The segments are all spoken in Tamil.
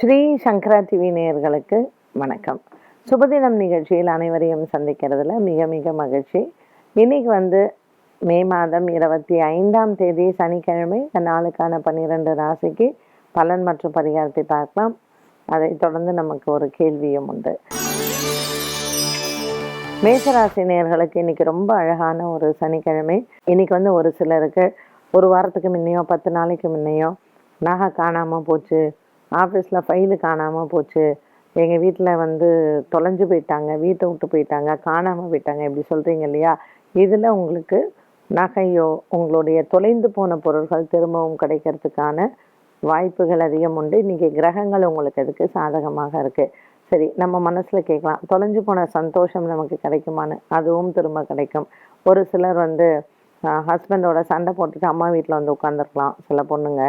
ஸ்ரீ சங்கரா டிவி நேயர்களுக்கு வணக்கம். சுபதினம் நிகழ்ச்சியில் அனைவரையும் சந்திக்கிறதுல மிக மிக மகிழ்ச்சி. இன்னைக்கு வந்து மே மாதம் இருபத்தி ஐந்தாம் தேதி சனிக்கிழமை இந்த நாளுக்கான பன்னிரெண்டு ராசிக்கு பலன் மற்றும் பரிகாரத்தை பார்க்கலாம். அதை தொடர்ந்து நமக்கு ஒரு கேள்வியும் உண்டு. மேசராசி நேர்களுக்கு இன்னைக்கு ரொம்ப அழகான ஒரு சனிக்கிழமை. இன்னைக்கு வந்து ஒரு சிலருக்கு ஒரு வாரத்துக்கு முன்னையோ பத்து நாளைக்கு முன்னையோ நகை காணாமல் போச்சு. ஆஃபீஸில் ஃபைலு காணாமல் போச்சு. எங்கள் வீட்டில் வந்து தொலைஞ்சு போயிட்டாங்க. வீட்டை விட்டு போயிட்டாங்க. காணாமல் போயிட்டாங்க. இப்படி சொல்கிறீங்க இல்லையா? இதில் உங்களுக்கு நகையோ உங்களுடைய தொலைந்து போன பொருட்கள் திரும்பவும் கிடைக்கிறதுக்கான வாய்ப்புகள் அதிகம் உண்டு. இன்றைக்கி கிரகங்கள் உங்களுக்கு அதுக்கு சாதகமாக இருக்குது சரி நம்ம மனசில் கேட்கலாம். தொலைஞ்சு போன சந்தோஷம் நமக்கு கிடைக்குமான்னு? அதுவும் திரும்ப கிடைக்கும். ஒரு சிலர் வந்து ஹஸ்பண்டோட சண்டை போட்டுட்டு அம்மா வீட்டில் வந்து உட்காந்துருக்கலாம் சில பொண்ணுங்க.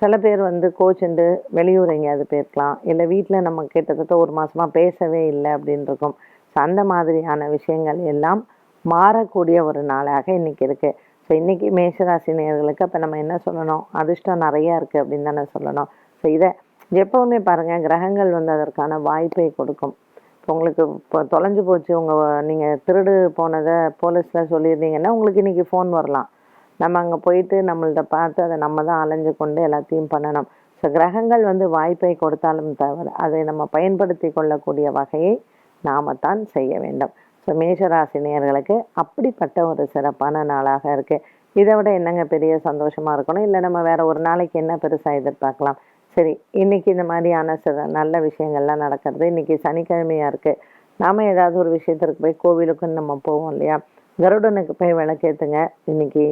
சில பேர் வந்து கோச்சுண்டு வெளியூர் எங்கேயாவது போயிருக்கலாம். இல்லை வீட்டில் நம்ம கிட்டத்தட்ட ஒரு மாதமாக பேசவே இல்லை அப்படின்னு இருக்கும் ஸோ அந்த மாதிரியான விஷயங்கள் எல்லாம் மாறக்கூடிய ஒரு நாளாக இன்னைக்கு இருக்கு. ஸோ இன்னைக்கு மேஷராசி நேயர்களுக்கு அப்போ நம்ம என்ன சொல்லணும்? அதிர்ஷ்டம் நிறையா இருக்குது அப்படின்னு தானே சொல்லணும். ஸோ இதை எப்போவுமே பாருங்கள் கிரகங்கள் வந்து அதற்கான வாய்ப்பை கொடுக்கும். இப்போ உங்களுக்கு இப்போ தொலைஞ்சு போச்சு உங்கள் நீங்கள் திருடு போனதை போலீஸில் சொல்லியிருந்தீங்கன்னா உங்களுக்கு இன்றைக்கி ஃபோன் வரலாம். நம்ம அங்கே போயிட்டு நம்மள்ட்ட பார்த்து அதை நம்ம தான் அலைஞ்சு கொண்டு எல்லாத்தையும் பண்ணணும். ஸோ கிரகங்கள் வந்து வாய்ப்பை கொடுத்தாலும் தவிர அதை நம்ம பயன்படுத்தி கொள்ளக்கூடிய வகையை நாம தான் செய்ய வேண்டும். ஸோ மேஷராசி அப்படிப்பட்ட ஒரு சிறப்பான நாளாக இருக்குது இதை விட என்னங்க பெரிய சந்தோஷமாக இருக்கணும்? இல்லை நம்ம வேறு ஒரு நாளைக்கு என்ன பெருசாக எதிர்பார்க்கலாம்? சரி இன்றைக்கி இந்த மாதிரியான சில நல்ல விஷயங்கள்லாம் நடக்கிறது இன்னைக்கு சனிக்கிழமையாக இருக்குது நாம் ஏதாவது ஒரு விஷயத்திற்கு போய் கோவிலுக்குன்னு நம்ம போவோம் இல்லையா? கருடனுக்கு போய் விளக்கேத்துங்க. இன்னைக்கு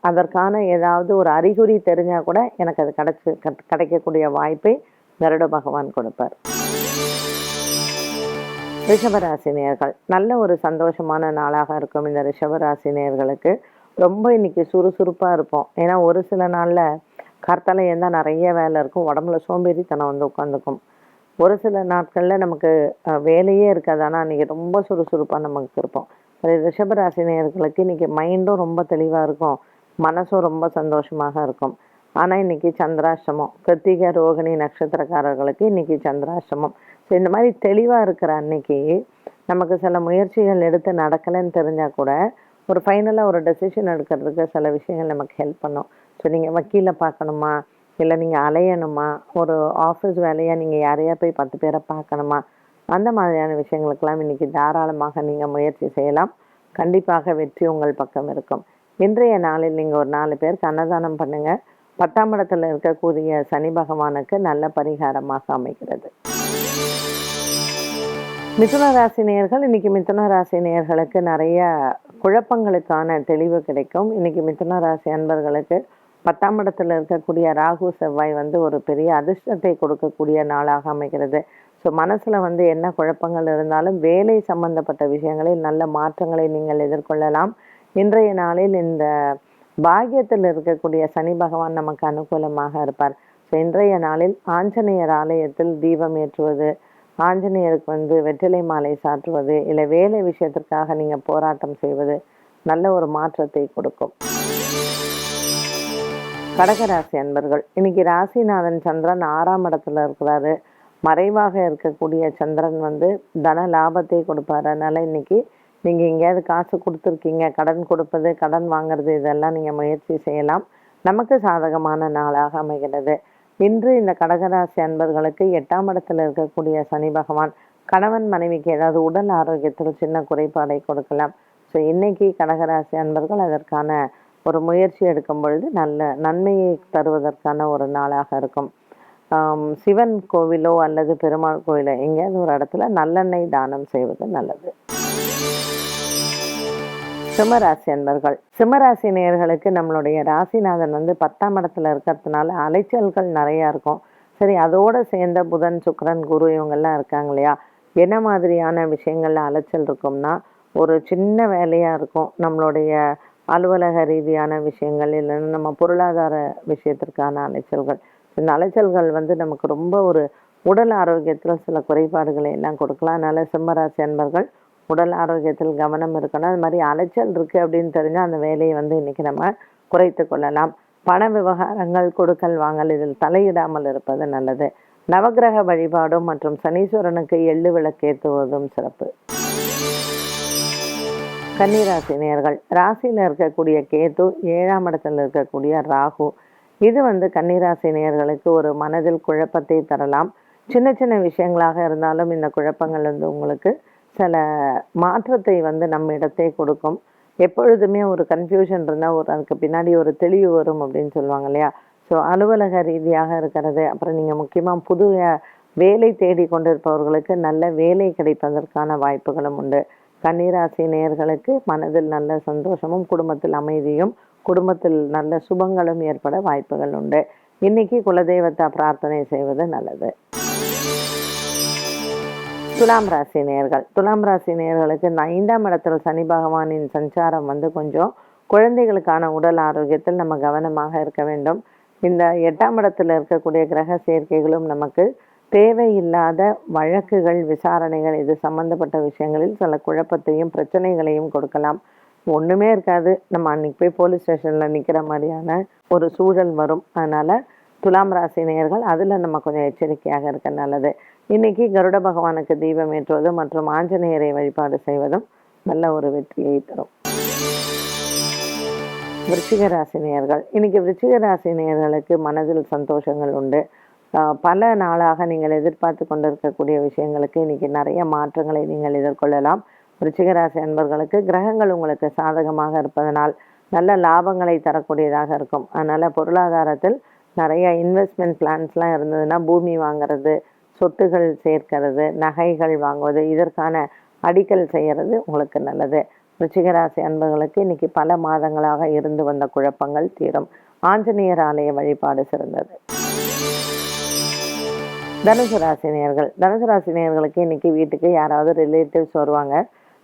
அதற்கான ஏதாவது ஒரு அறிகுறி தெரிஞ்சால் கூட எனக்கு அது கிடச்சி கட்- கிடைக்கக்கூடிய வாய்ப்பை கருட பகவான் கொடுப்பார். ரிஷபராசினியர்கள் நல்ல ஒரு சந்தோஷமான நாளாக இருக்கும் இந்த ரிஷபராசினியர்களுக்கு ரொம்ப இன்னைக்கு சுறுசுறுப்பாக இருப்போம். ஏன்னா ஒரு சில நாளில் கர்த்தால தான் நிறைய வேலை இருக்கும் உடம்புல சோம்பேறித்தனம் வந்து உட்காந்துக்கும். ஒரு சில நாட்களில் நமக்கு வேலையே இருக்காது. ஆனால் அன்றைக்கி ரொம்ப சுறுசுறுப்பாக நமக்கு இருப்போம். ரிஷபராசி நேர்களுக்கு இன்னைக்கு மைண்டும் ரொம்ப தெளிவாக இருக்கும். மனசும் ரொம்ப சந்தோஷமாக இருக்கும். ஆனால் இன்னைக்கு சந்திராஷ்டமம். கிருத்திகை ரோகிணி நட்சத்திரக்காரர்களுக்கு இன்னைக்கு சந்திராஷ்டமம். ஸோ இந்த மாதிரி தெளிவாக இருக்கிற அன்னைக்கு நமக்கு சில முயற்சிகள் எடுத்து நடக்கலைன்னு தெரிஞ்சால் கூட ஒரு ஃபைனலாக ஒரு டெசிஷன் எடுக்கிறதுக்கு சில விஷயங்கள் நமக்கு ஹெல்ப் பண்ணும். ஸோ நீங்கள் வக்கீலை பார்க்கணுமா? இல்லை நீங்கள் அலையணுமா? ஒரு ஆஃபீஸ் வேலையாக நீங்கள் யாரையா போய் பத்து பேரை பார்க்கணுமா? அந்த மாதிரியான விஷயங்களுக்கெல்லாம் இன்னைக்கு தாராளமாக நீங்கள் முயற்சி செய்யலாம். கண்டிப்பாக வெற்றி உங்கள் பக்கம் இருக்கும். இன்றைய நாளில் நீங்கள் ஒரு நாலு பேருக்கு அன்னதானம் பண்ணுங்க. பத்தாம் இடத்துல இருக்கக்கூடிய சனி பகவானுக்கு நல்ல பரிகாரமாக அமைகிறது. மிதுன ராசி நேயர்கள் இன்னைக்கு மிதுன ராசி நேயர்களுக்கு நிறைய குழப்பங்களுக்கான தெளிவு கிடைக்கும். இன்னைக்கு மிதுன ராசி அன்பர்களுக்கு பத்தாம் இடத்துல இருக்கக்கூடிய ராகு செவ்வாய் வந்து ஒரு பெரிய அதிர்ஷ்டத்தை கொடுக்கக்கூடிய நாளாக அமைகிறது. ஸோ மனசில் வந்து என்ன குழப்பங்கள் இருந்தாலும் வேலை சம்பந்தப்பட்ட விஷயங்களில் நல்ல மாற்றங்களை நீங்கள் எதிர்கொள்ளலாம். இன்றைய நாளில் இந்த பாகியத்தில் இருக்கக்கூடிய சனி பகவான் நமக்கு அனுகூலமாக இருப்பார். ஸோ இன்றைய நாளில் ஆஞ்சநேயர் ஆலயத்தில் தீபம் ஏற்றுவது ஆஞ்சநேயருக்கு வந்து வெற்றிலை மாலை சாற்றுவது இல்லை வேலை விஷயத்திற்காக நீங்கள் போராட்டம் செய்வது நல்ல ஒரு மாற்றத்தை கொடுக்கும். கடகராசி அன்பர்கள் இன்னைக்கு ராசிநாதன் சந்திரன் ஆறாம் இடத்துல இருக்கிறாரு. மறைவாக இருக்கக்கூடிய சந்திரன் வந்து தன லாபத்தை கொடுப்பாரு. அதனால இன்னைக்கு நீங்க எங்கேயாவது காசு கொடுத்துருக்கீங்க கடன் கொடுப்பது கடன் வாங்குறது இதெல்லாம் நீங்க முயற்சி செய்யலாம். நமக்கு சாதகமான நாளாக அமைகிறது. இன்று இந்த கடகராசி அன்பர்களுக்கு எட்டாம் இடத்துல இருக்கக்கூடிய சனி பகவான் கணவன் மனைவிக்கு ஏதாவது உடல் ஆரோக்கியத்தில் சின்ன குறைபாடை கொடுக்கலாம். ஸோ இன்னைக்கு கடகராசி அன்பர்கள் அதற்கான ஒரு முயற்சி எடுக்கும் பொழுது நல்ல நன்மையை தருவதற்கான ஒரு நாளாக இருக்கும். சிவன் கோவிலோ அல்லது பெருமாள் கோயிலோ எங்கேயாவது ஒரு இடத்துல நல்லெண்ணெய் தானம் செய்வது நல்லது. சிம்மராசி அன்பர்கள் சிம்மராசி நேயர்களுக்கு நம்மளுடைய ராசிநாதன் வந்து பத்தாம் இடத்துல இருக்கிறதுனால அலைச்சல்கள் நிறையா இருக்கும். சரி அதோடு சேர்ந்த புதன் சுக்ரன் குரு இவங்கெல்லாம் இருக்காங்க இல்லையா? என்ன மாதிரியான விஷயங்கள்ல அலைச்சல் இருக்கும்னா ஒரு சின்ன வேலையாக இருக்கும். நம்மளுடைய அலுவலக ரீதியான விஷயங்கள் இல்லைன்னா நம்ம பொருளாதார விஷயத்திற்கான அலைச்சல்கள். இந்த அலைச்சல்கள் வந்து நமக்கு ரொம்ப ஒரு உடல் ஆரோக்கியத்தில் சில குறைபாடுகளை எல்லாம் கொடுக்கலாம். அதனால் சிம்மராசி அன்பர்கள் உடல் ஆரோக்கியத்தில் கவனம் இருக்கணும். அது மாதிரி அலைச்சல் இருக்குது அப்படின்னு தெரிஞ்சால் அந்த வேலையை வந்து இன்னைக்கு நம்ம குறைத்து கொள்ளலாம். பண விவகாரங்கள் கொடுக்கல் வாங்கல் இதில் தலையிடாமல் இருப்பது நல்லது. நவக்கிரக வழிபாடும் மற்றும் சனீஸ்வரனுக்கு எள்ளு விளக்கேற்றுவதும் சிறப்பு. கன்னிராசி நேர்கள் ராசியில் இருக்கக்கூடிய கேது ஏழாம் இடத்தில் இருக்கக்கூடிய ராகு. இது வந்து கன்னிராசி நேர்களுக்கு ஒரு மனதில் குழப்பத்தை தரலாம். சின்ன சின்ன விஷயங்களாக இருந்தாலும் இந்த குழப்பங்கள் வந்து உங்களுக்கு சில மாற்றத்தை வந்து நம்ம இடத்தை கொடுக்கும். எப்பொழுதுமே ஒரு கன்ஃபியூஷன் இருந்தால் ஒரு அதுக்கு பின்னாடி ஒரு தெளிவு வரும் அப்படின்னு சொல்லுவாங்க இல்லையா? ஸோ அலுவலக ரீதியாக இருக்கிறது. அப்புறம் நீங்கள் முக்கியமாக புது வேலை தேடி கொண்டிருப்பவர்களுக்கு நல்ல வேலை கிடைப்பதற்கான வாய்ப்புகளும் உண்டு. கன்னிராசி நேயர்களுக்கு மனதில் நல்ல சந்தோஷமும் குடும்பத்தில் அமைதியும் குடும்பத்தில் நல்ல சுபங்களும் ஏற்பட வாய்ப்புகள் உண்டு. இன்னைக்கு குலதெய்வத்தை பிரார்த்தனை செய்வது நல்லது. துலாம் ராசி நேர்கள் துலாம் ராசி நேர்களுக்கு ஐந்தாம் இடத்தில் சனி பகவானின் சஞ்சாரம் வந்து கொஞ்சம் குழந்தைகளுக்கான உடல் ஆரோக்கியத்தில் நம்ம கவனமாக இருக்க வேண்டும். இந்த எட்டாம் இடத்தில் இருக்கக்கூடிய கிரக சேர்க்கைகளும் நமக்கு தேவையில்லாத வழக்குகள் விசாரணைகள் இது சம்பந்தப்பட்ட விஷயங்களில் சில குழப்பத்தையும் பிரச்சனைகளையும் கொடுக்கலாம். ஒன்றுமே இருக்காது. நம்ம அன்னைக்கு போய் போலீஸ் ஸ்டேஷனில் நிற்கிற மாதிரியான ஒரு சூழல் வரும். அதனால் துலாம் ராசி நேயர்கள் அதில் நம்ம கொஞ்சம் எச்சரிக்கையாக இருக்க நல்லது. இன்னைக்கு கருட பகவானுக்கு தீபம் ஏற்றுவது மற்றும் ஆஞ்சநேயரை வழிபாடு செய்வதும் நல்ல ஒரு வெற்றியை தரும். விருச்சிக ராசி நேயர்கள் இன்னைக்கு விருச்சிக ராசி நேயர்களுக்கு மனதில் சந்தோஷங்கள் உண்டு. பல நாளாக நீங்கள் எதிர்பார்த்து கொண்டிருக்கக்கூடிய விஷயங்களுக்கு இன்றைக்கி நிறைய மாற்றங்களை நீங்கள் எதிர்கொள்ளலாம். விருச்சிக அன்பர்களுக்கு கிரகங்கள் உங்களுக்கு சாதகமாக இருப்பதனால் நல்ல லாபங்களை தரக்கூடியதாக இருக்கும். அதனால் பொருளாதாரத்தில் நிறைய இன்வெஸ்ட்மெண்ட் பிளான்ஸ்லாம் இருந்ததுன்னா பூமி வாங்குறது சொத்துகள் சேர்க்கிறது நகைகள் வாங்குவது இதற்கான அடிக்கல் செய்கிறது உங்களுக்கு நல்லது. ருச்சிகராசி அன்பர்களுக்கு இன்னைக்கு பல மாதங்களாக இருந்து வந்த குழப்பங்கள் தீரும். ஆஞ்சநேயர் ஆலய வழிபாடு சிறந்தது. தனுசு ராசினியர்கள் தனுசு ராசினியர்களுக்கு இன்னைக்கு வீட்டுக்கு யாராவது ரிலேட்டிவ்ஸ் வருவாங்க.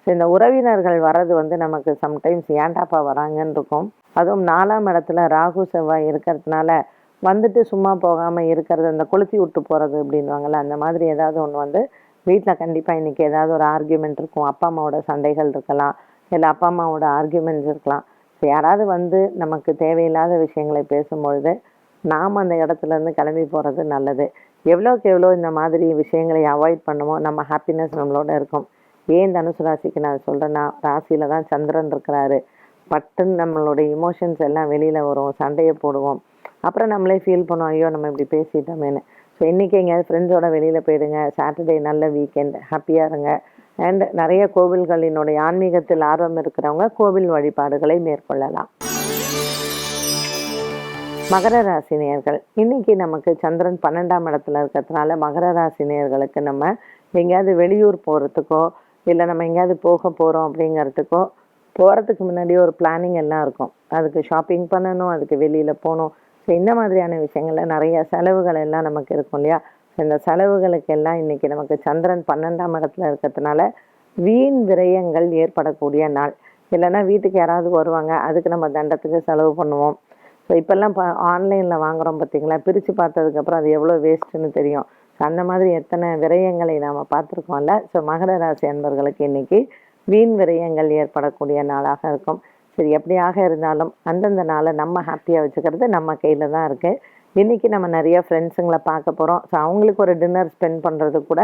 ஸோ இந்த உறவினர்கள் வர்றது வந்து நமக்கு சம்டைம்ஸ் ஏன்டாப்பா வராங்கன்னு இருக்கும். அதுவும் நாலாம் இடத்துல ராகு செவ்வாய் இருக்கிறதுனால வந்துட்டு சும்மா போகாமல் இருக்கிறது அந்த கொளுத்தி விட்டு போகிறது அப்படின்வாங்கள்ல அந்த மாதிரி ஏதாவது ஒன்று வந்து வீட்டில் கண்டிப்பாக இன்றைக்கி ஏதாவது ஒரு ஆர்கியூமெண்ட் இருக்கும். அப்பா அம்மாவோட சண்டைகள் இருக்கலாம். இல்லை அப்பா அம்மாவோட ஆர்கியூமெண்ட்ஸ் இருக்கலாம். ஸோ யாராவது வந்து நமக்கு தேவையில்லாத விஷயங்களை பேசும்பொழுது நாம் அந்த இடத்துலேருந்து கிளம்பி போகிறது நல்லது. எவ்வளோக்கு எவ்வளோ இந்த மாதிரி விஷயங்களை அவாய்ட் பண்ணுமோ நம்ம ஹாப்பினஸ் நம்மளோட இருக்கும். ஏன் தனுசு ராசிக்கு நான் சொல்கிறேன்னா ராசியில் தான் சந்திரன் இருக்கிறாரு. பட்டுன்னு நம்மளுடைய இமோஷன்ஸ் எல்லாம் வெளியில் வரும் சண்டையை போடுவோம். அப்புறம் நம்மளே ஃபீல் பண்ணுவோம் ஐயோ நம்ம இப்படி பேசிட்டோமேனு ஸோ இன்றைக்கி எங்கேயாவது ஃப்ரெண்ட்ஸோட வெளியில் போயிடுங்க. சாட்டர்டே நல்ல வீக்கெண்ட் ஹாப்பியாக இருங்க. அண்ட் நிறைய கோவில்களினுடைய ஆன்மீகத்தில் ஆர்வம் இருக்கிறவங்க கோவில் வழிபாடுகளை மேற்கொள்ளலாம். மகர ராசி நேர்கள் இன்னைக்கு நமக்கு சந்திரன் பன்னெண்டாம் இடத்துல இருக்கிறதுனால மகர ராசி நேர்களுக்கு நம்ம எங்கேயாவது வெளியூர் போகிறதுக்கோ இல்லை நம்ம எங்கேயாவது போக போகிறோம் அப்படிங்கிறதுக்கோ போகிறதுக்கு முன்னாடி ஒரு பிளானிங் எல்லாம் இருக்கும். அதுக்கு ஷாப்பிங் பண்ணணும் அதுக்கு வெளியில் போகணும். ஸோ இந்த மாதிரியான விஷயங்களில் நிறைய செலவுகள் எல்லாம் நமக்கு இருக்கும் இல்லையா? இந்த செலவுகளுக்கு எல்லாம் இன்றைக்கி நமக்கு சந்திரன் பன்னெண்டாம் இடத்துல இருக்கிறதுனால வீண் விரயங்கள் ஏற்படக்கூடிய நாள். இல்லைன்னா வீட்டுக்கு யாராவது வருவாங்க அதுக்கு நம்ம தண்டத்துக்கு செலவு பண்ணுவோம். ஸோ இப்போல்லாம் இப்போ ஆன்லைனில் வாங்குறோம் பார்த்தீங்களா? பிரித்து பார்த்ததுக்கப்புறம் அது எவ்வளோ வேஸ்ட்டுன்னு தெரியும். ஸோ அந்த மாதிரி எத்தனை விரயங்களை நாம் பார்த்துருக்கோம்ல? ஸோ மகர ராசி அன்பர்களுக்கு இன்னைக்கு வீண் விரயங்கள் ஏற்படக்கூடிய நாளாக இருக்கும். சரி எப்படியாக இருந்தாலும் அந்தந்த நாளை நம்ம ஹாப்பியாக வச்சுக்கிறது நம்ம கையில் தான் இருக்குது இன்றைக்கி நம்ம நிறைய ஃப்ரெண்ட்ஸுங்களை பார்க்க போகிறோம் ஸோ அவங்களுக்கு ஒரு டின்னர் ஸ்பெண்ட் பண்ணுறது கூட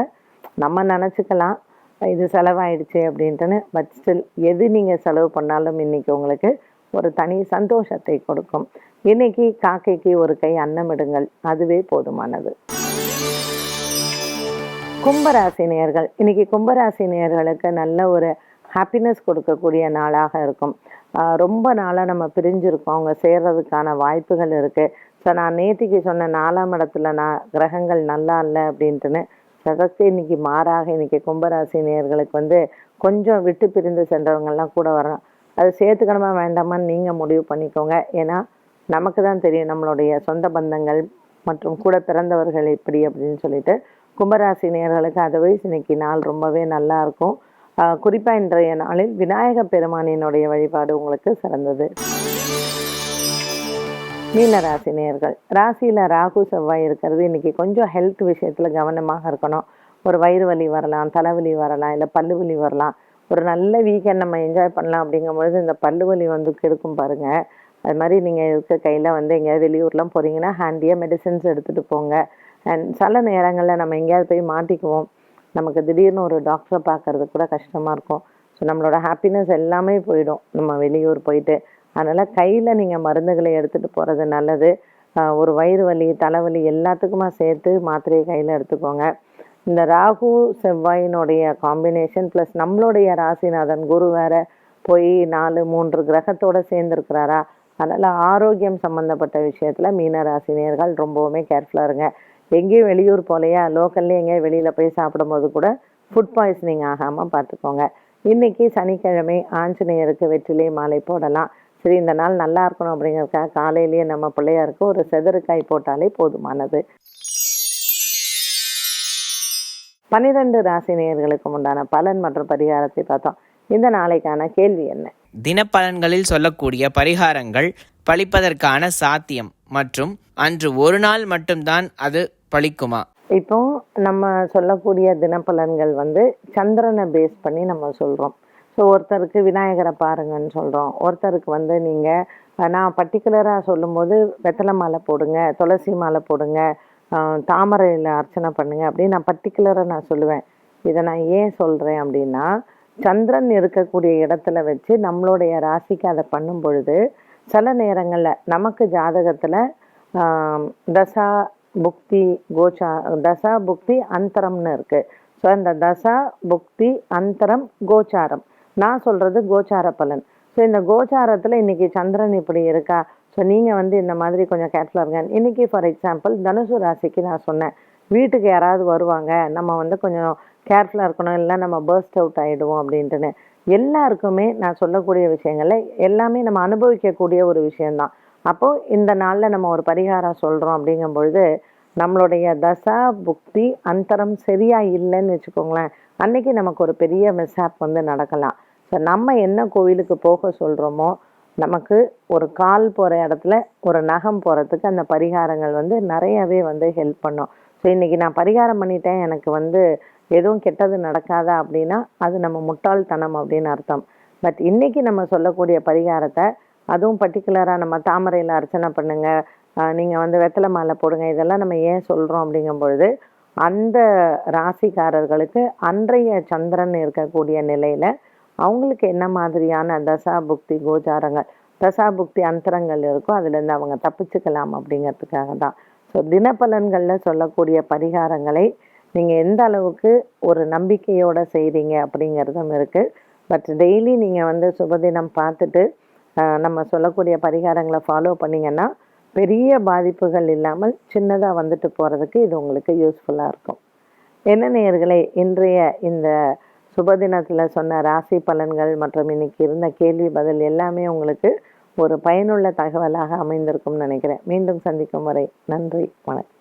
நம்ம நினச்சிக்கலாம். இது செலவாயிடுச்சு அப்படின்ட்டுன்னு பட் ஸ்டில் எது நீங்கள் செலவு பண்ணாலும் இன்றைக்கி உங்களுக்கு ஒரு தனி சந்தோஷத்தை கொடுக்கும். இன்னைக்கு காக்கைக்கு ஒரு கை அன்னமிடுங்கள் அதுவே போதுமானது. கும்பராசி நேயர்கள் இன்னைக்கு கும்பராசி நேயர்களுக்கு நல்ல ஒரு ஹாப்பினஸ் கொடுக்கக்கூடிய நாளாக இருக்கும். ரொம்ப நாளாக நம்ம பிரிஞ்சிருக்கோம். அவங்க சேர்றதுக்கான வாய்ப்புகள் இருக்குது ஸோ நான் நேத்திக்கு சொன்ன நாலாம் இடத்துல நான் கிரகங்கள் நல்லா இல்லை அப்படின்ட்டுன்னு அதற்கு இன்னைக்கு மாறாக இன்னைக்கு கும்பராசி நேயர்களுக்கு வந்து கொஞ்சம் விட்டு பிரிந்து சென்றவங்கெல்லாம் கூட வரணும் அது சேர்த்துக்கணுமா வேண்டாமான்னு நீங்கள் முடிவு பண்ணிக்கோங்க. ஏன்னா நமக்கு தான் தெரியும் நம்மளுடைய சொந்த பந்தங்கள் மற்றும் கூட பிறந்தவர்கள் எப்படி அப்படின்னு சொல்லிட்டு. கும்பராசி அது அதர்வைஸ் இன்னைக்கு நாள் ரொம்பவே நல்லா இருக்கும். குறிப்பாக இன்றைய நாளில் விநாயக பெருமானினுடைய வழிபாடு உங்களுக்கு சிறந்தது. மீன ராசி நேயர்கள் ராகு செவ்வாய் இருக்கிறது. இன்னைக்கு கொஞ்சம் ஹெல்த் விஷயத்தில் கவனமாக இருக்கணும். ஒரு வயிறு வலி வரலாம் தலைவலி வரலாம் இல்லை பல்லு வலி வரலாம். ஒரு நல்ல வீக்கெண்ட் நம்ம என்ஜாய் பண்ணலாம் அப்படிங்கும்பொழுது இந்த பல்லு வலி வந்து கெடுக்கும் பாருங்கள் அது மாதிரி நீங்கள் இருக்க கையில் வந்து எங்கேயாவது வெளியூர்லாம் போகிறீங்கன்னா ஹேண்டியாக மெடிசின்ஸ் எடுத்துகிட்டு போங்க. அண்ட் சில நேரங்களில் நம்ம எங்கேயாவது போய் மாட்டிக்குவோம். நமக்கு திடீர்னு ஒரு டாக்டரை பார்க்கறது கூட கஷ்டமாக இருக்கும். ஸோ நம்மளோட ஹாப்பினஸ் எல்லாமே போயிடும். நம்ம வெளியூர் போயிட்டு. அதனால் கையில் நீங்கள் மருந்துகளை எடுத்துகிட்டு போகிறது நல்லது. ஒரு வயிறு வலி தலைவலி எல்லாத்துக்குமா சேர்த்து மாத்திரையை கையில் எடுத்துக்கோங்க. இந்த ராகு செவ்வாயினுடைய காம்பினேஷன் ப்ளஸ் நம்மளுடைய ராசிநாதன் குரு வேற போய் நாலு மூன்று கிரகத்தோட சேர்ந்துருக்கிறாரா? அதனால் ஆரோக்கியம் சம்மந்தப்பட்ட விஷயத்தில் மீன ராசினியர்கள் ரொம்பவுமே கேர்ஃபுல்லாக இருங்க. எங்கேயும் வெளியூர் போலையா? லோக்கல்லே எங்கேயும் வெளியில் போய் சாப்பிடும்போது கூட ஃபுட் பாய்சனிங் ஆகாமல் பார்த்துக்கோங்க. இன்னைக்கு சனிக்கிழமை ஆஞ்சநேயருக்கு வெற்றிலே மாலை போடலாம். சரி இந்த நாள் நல்லா இருக்கணும் அப்படிங்கிறதுக்காக காலையிலேயே நம்ம பிள்ளையாருக்கு ஒரு செதறுக்காய் போட்டாலே போதுமானது. பன்னிரெண்டு ராசி நேயர்களுக்கு உண்டான பலன் மற்றும் பரிகாரத்தை பார்த்தோம். இந்த நாளைக்கான கேள்வி என்ன? தினப்பலன்களில் சொல்லக்கூடிய பரிகாரங்கள் பலிப்பதற்கான சாத்தியம் மற்றும் அன்று ஒரு நாள் மட்டும்தான் அது பலிக்குமா இப்போ நம்ம சொல்லக்கூடிய தினப்பலன்கள் வந்து சந்திரனை பேஸ் பண்ணி நம்ம சொல்கிறோம் ஸோ ஒருத்தருக்கு விநாயகரை பாருங்கன்னு சொல்கிறோம் ஒருத்தருக்கு வந்து நீங்கள் நான் பர்டிகுலராக சொல்லும்போது வெத்தலை மாலை போடுங்க துளசி மாலை போடுங்க தாமரையில் அர்ச்சனை பண்ணுங்கள் அப்படின்னு நான் பர்டிகுலராக நான் சொல்லுவேன். இதை நான் ஏன் சொல்கிறேன் அப்படின்னா சந்திரன் இருக்கக்கூடிய இடத்துல வச்சு நம்மளுடைய ராசிக்கு அதை பண்ணும் பொழுது சில நேரங்களில் நமக்கு ஜாதகத்தில் தசா புக்தி கோச்சா தசா புக்தி அந்தரம்னு இருக்குது ஸோ இந்த தசா புக்தி அந்தரம் கோச்சாரம். நான் சொல்கிறது கோச்சார பலன். ஸோ இந்த கோச்சாரத்தில் இன்றைக்கி சந்திரன் இப்படி இருக்கா? ஸோ நீங்கள் வந்து இந்த மாதிரி கொஞ்சம் கேர்ஃபுல்லாக இருங்க. இன்னைக்கு ஃபார் எக்ஸாம்பிள் தனுசு ராசிக்கு நான் சொன்னேன். வீட்டுக்கு யாராவது வருவாங்க நம்ம வந்து கொஞ்சம் கேர்ஃபுல்லாக இருக்கணும் இல்லை நம்ம பர்ஸ்ட் அவுட் ஆகிடுவோம் அப்படின்ட்டுன்னு. எல்லாருக்குமே நான் சொல்லக்கூடிய விஷயங்கள்ல எல்லாமே நம்ம அனுபவிக்கக்கூடிய ஒரு விஷயந்தான் அப்போது இந்த நாளில் நம்ம ஒரு பரிகாரம் சொல்கிறோம் அப்படிங்கும் பொழுது நம்மளுடைய தசா புக்தி அந்தரம் சரியாக இல்லைன்னு வச்சுக்கோங்களேன். அன்றைக்கி நமக்கு ஒரு பெரிய மிஸ்ஹாப் வந்து நடக்கலாம். ஸோ நம்ம என்ன கோவிலுக்கு போக சொல்கிறோமோ நமக்கு ஒரு கால் போகிற இடத்துல ஒரு நகம் போகிறதுக்கு அந்த பரிகாரங்கள் வந்து நிறையவே வந்து ஹெல்ப் பண்ணும். ஸோ இன்றைக்கி நான் பரிகாரம் பண்ணிட்டேன். எனக்கு வந்து எதுவும் கெட்டது நடக்காதா அப்படின்னா அது நம்ம முட்டாள்தனம் அப்படின்னு அர்த்தம். பட் இன்றைக்கி நம்ம சொல்லக்கூடிய பரிகாரத்தை அதுவும் பர்டிகுலராக நம்ம தாமரையில் அர்ச்சனை பண்ணுங்கள் நீங்கள் வந்து வெத்தலை மாலை போடுங்க. இதெல்லாம் நம்ம ஏன் சொல்கிறோம் அப்படிங்கும் பொழுது அந்த ராசிக்காரர்களுக்கு அன்றைய சந்திரன் இருக்கக்கூடிய நிலையில் அவங்களுக்கு என்ன மாதிரியான தசா புக்தி கோச்சாரங்கள் தசா புக்தி அந்தரங்கள் இருக்கோ அதுலேருந்து அவங்க தப்பிச்சுக்கலாம் அப்படிங்கிறதுக்காக தான் ஸோ தினப்பலன்களில் சொல்லக்கூடிய பரிகாரங்களை நீங்கள் எந்த அளவுக்கு ஒரு நம்பிக்கையோடு செய்கிறீங்க அப்படிங்கிறதும் இருக்குது பட் டெய்லி நீங்கள் வந்து சுபதினம் பார்த்துட்டு நம்ம சொல்லக்கூடிய பரிகாரங்களை ஃபாலோ பண்ணீங்கன்னா பெரிய பாதிப்புகள் இல்லாமல் சின்னதாக வந்துட்டு போகிறதுக்கு இது உங்களுக்கு யூஸ்ஃபுல்லாக இருக்கும். என்ன நேர்களை இன்றைய இந்த சுபதினத்தில் சொன்ன ராசி பலன்கள் மற்றும் இன்னைக்கு இருந்த கேள்வி பதில் எல்லாமே உங்களுக்கு ஒரு பயனுள்ள தகவலாக அமைந்திருக்கும்னு நினைக்கிறேன். மீண்டும் சந்திக்கும் வரை நன்றி வணக்கம்.